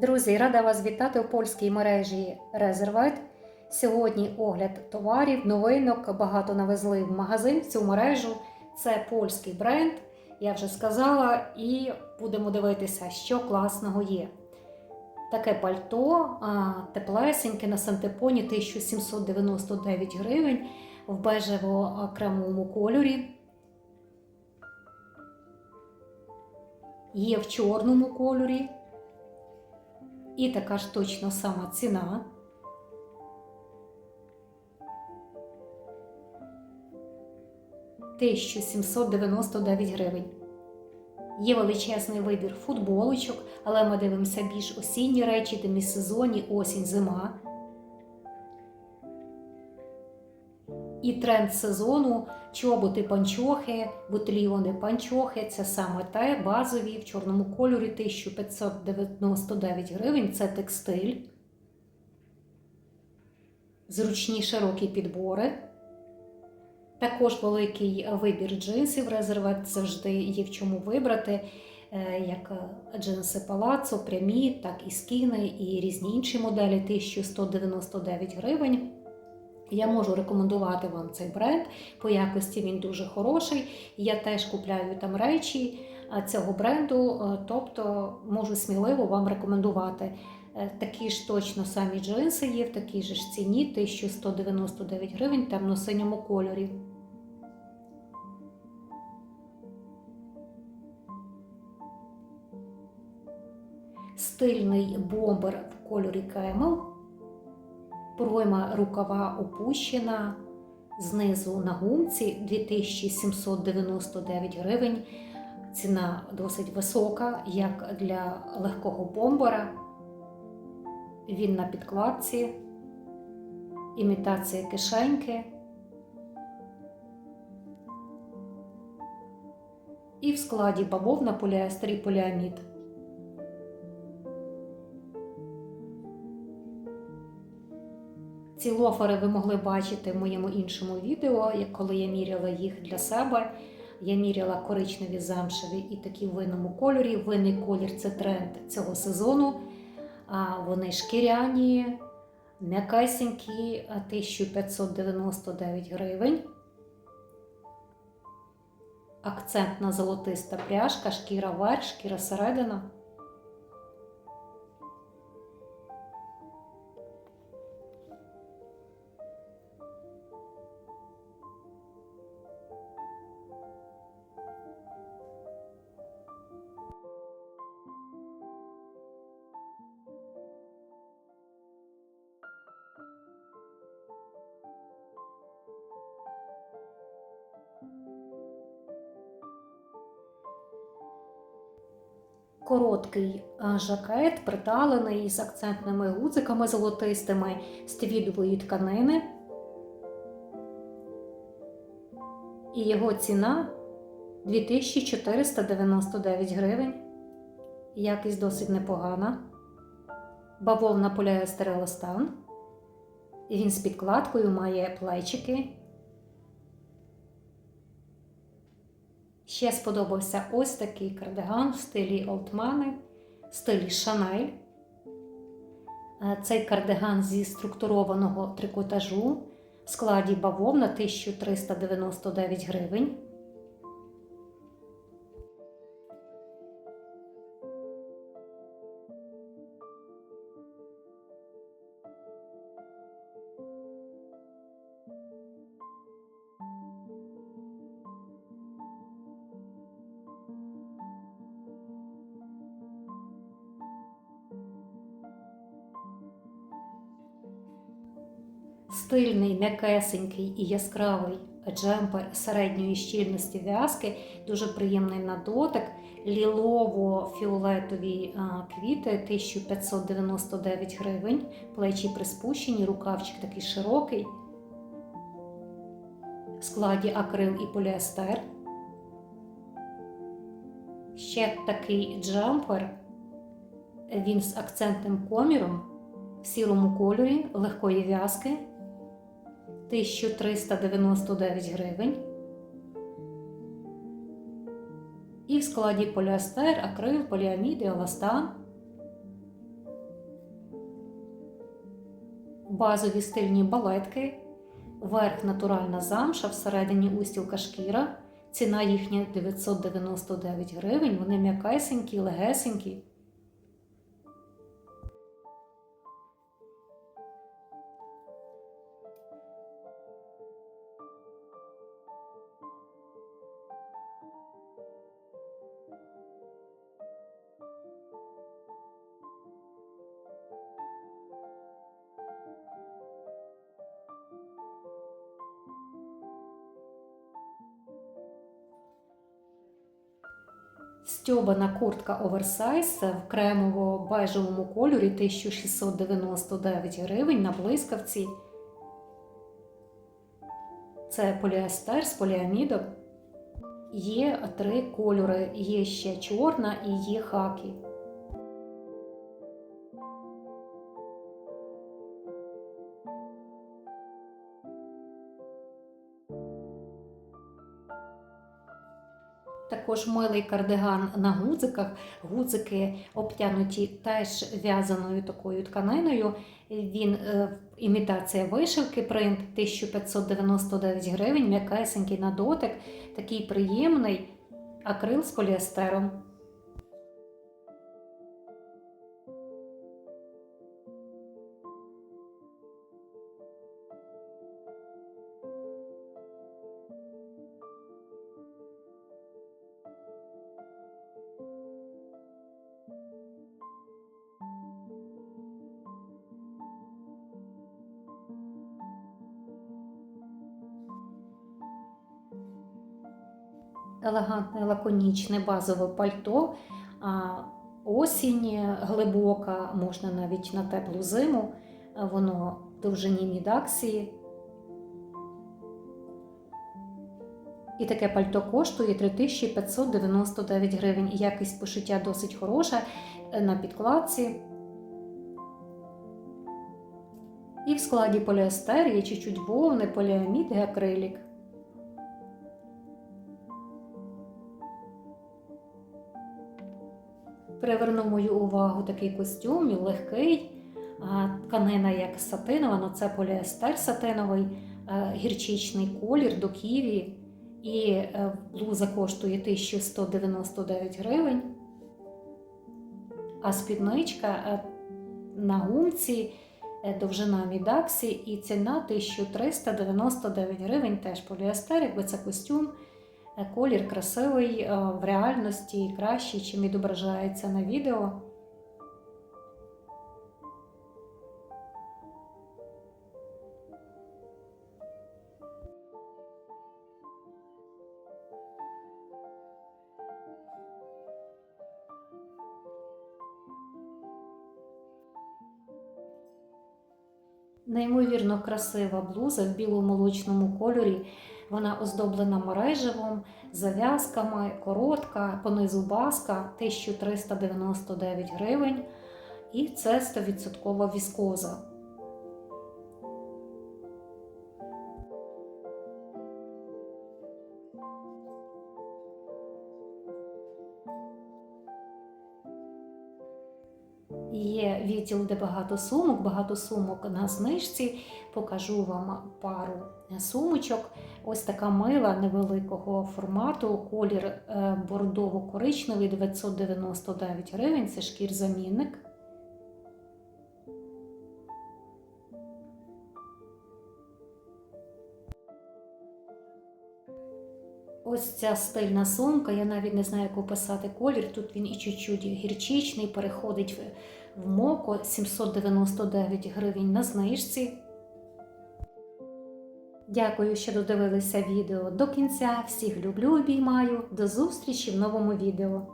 Друзі, рада вас вітати у польській мережі Резервайт. Сьогодні огляд товарів, новинок. Багато навезли в магазин в цю мережу. Це польський бренд, я вже сказала, і будемо дивитися, що класного є. Таке пальто, теплесеньке на сантепоні 1799 гривень в бежево-кремовому кольорі. Є в чорному кольорі. І така ж точно сама ціна. Тисячу 799 гривень. Є величезний вибір футболочок, але ми дивимося більш осінні речі, демісезонні, осінь, зима. І тренд сезону чоботи панчохи, бутліони панчохи це саме те, базові в чорному кольорі 1599 гривень. Це текстиль. Zручні широкі підбори. Також великий вибір джинсів резерват завжди є в чому вибрати, е, як джинси палацо, прямі, так і скіни, і різні інші моделі 1199 гривень. Я можу рекомендувати вам цей бренд. По якості він дуже хороший. Я теж купляю там речі цього бренду, е, тобто можу сміливо вам рекомендувати. Е, Такі ж точно самі джинси є в такій же ж ціні 1199 гривень темно-синьому кольорі. Стильний бомбер в кольорі кемел. Пройма рукава опущена. Знизу на гумці 2799 гривень. Ціна досить висока, як для легкого бомбера. Він на підкладці, імітація кишеньки. І в складі бавовна поліестер і поліамід. Ці лофери ви могли бачити в моєму іншому відео, коли я міряла їх для себе. Я міряла коричневі замшеві і такі в винному кольорі. Винний колір це тренд цього сезону. А Вони шкіряні, м'якесенькі, 1599 гривень. Акцентна золотиста пряжка, шкіра верх, шкіра середина. Короткий жакет, приталений з акцентними гудзиками золотистими з твідової тканини. І його ціна 2499 гривень. Якість досить непогана. Бавовна поліестер еластан. І він з підкладкою має плечики. Ще сподобався ось такий кардиган в стилі Олтмани, в стилі Шанель. Цей кардиган зі структурованого трикотажу в складі бавовна 1399 гривень. Стильний, м'якесенький і яскравий джемпер середньої щільності в'язки, дуже приємний на дотик. Лілово-фіолетові квіти 1599 гривень, плечі приспущені, рукавчик такий широкий. В складі акрил і поліестер. Ще такий джемпер. Він з акцентним коміром в сірому кольорі легкої в'язки. 1399 гривень. І в складі поліастер, акрил, поліамід і еластан. Базові стильні балетки, верх натуральна замша, всередині устілка шкіра. Ціна їхня 999 гривень. Вони м'якесенькі, легесенькі. Стьобана куртка оверсайз в кремово-бежевому кольорі 1699 гривень на блискавці. Це поліестер з поліамідом. Є три кольори: є ще чорна і є хакі. Також милий кардиган на гудзиках. Гудзики обтянуті теж в'язаною такою тканиною. Він е, імітація вишивки, принт 1599 гривень, м'якесенький на дотик, такий приємний акрил з поліестером. Елегантне лаконічне базове пальто. А осінь глибока, можна навіть на теплу зиму. Воно в довжині мідаксії. І таке пальто коштує 3599 гривень. Якість пошиття досить хороша на підкладці. І в складі поліестер є чуть-чуть вовни, поліамід і акрилік. Привернув мою увагу такий костюм, легкий, тканина як сатинова, але це поліестер сатиновий, е, гірчичний колір до ківі. І е, блуза коштує 1199 гривень. А спідничка е, на гумці, довжина мідаксі і ціна 1399 гривень, теж поліестер, якби це костюм. Колір красивий в реальності кращий, чим відображається на відео. Неймовірно красива блуза в біломолочному кольорі. Вона оздоблена мереживом, зав'язками, коротка, понизу баска 1399 гривень. І це 100% віскоза. Відділ, де багато сумок, багато сумок на знижці. Покажу вам пару сумочок. Ось така мила невеликого формату, колір е, бордово-коричневий 999 гривень, це шкір-замінник. Ось ця стильна сумка, я навіть не знаю, як описати колір. Тут він і чуть-чуть гірчичний, переходить в моко 799 гривень на знижці. Дякую, що додивилися відео до кінця. Всіх люблю, обіймаю. До зустрічі в новому відео.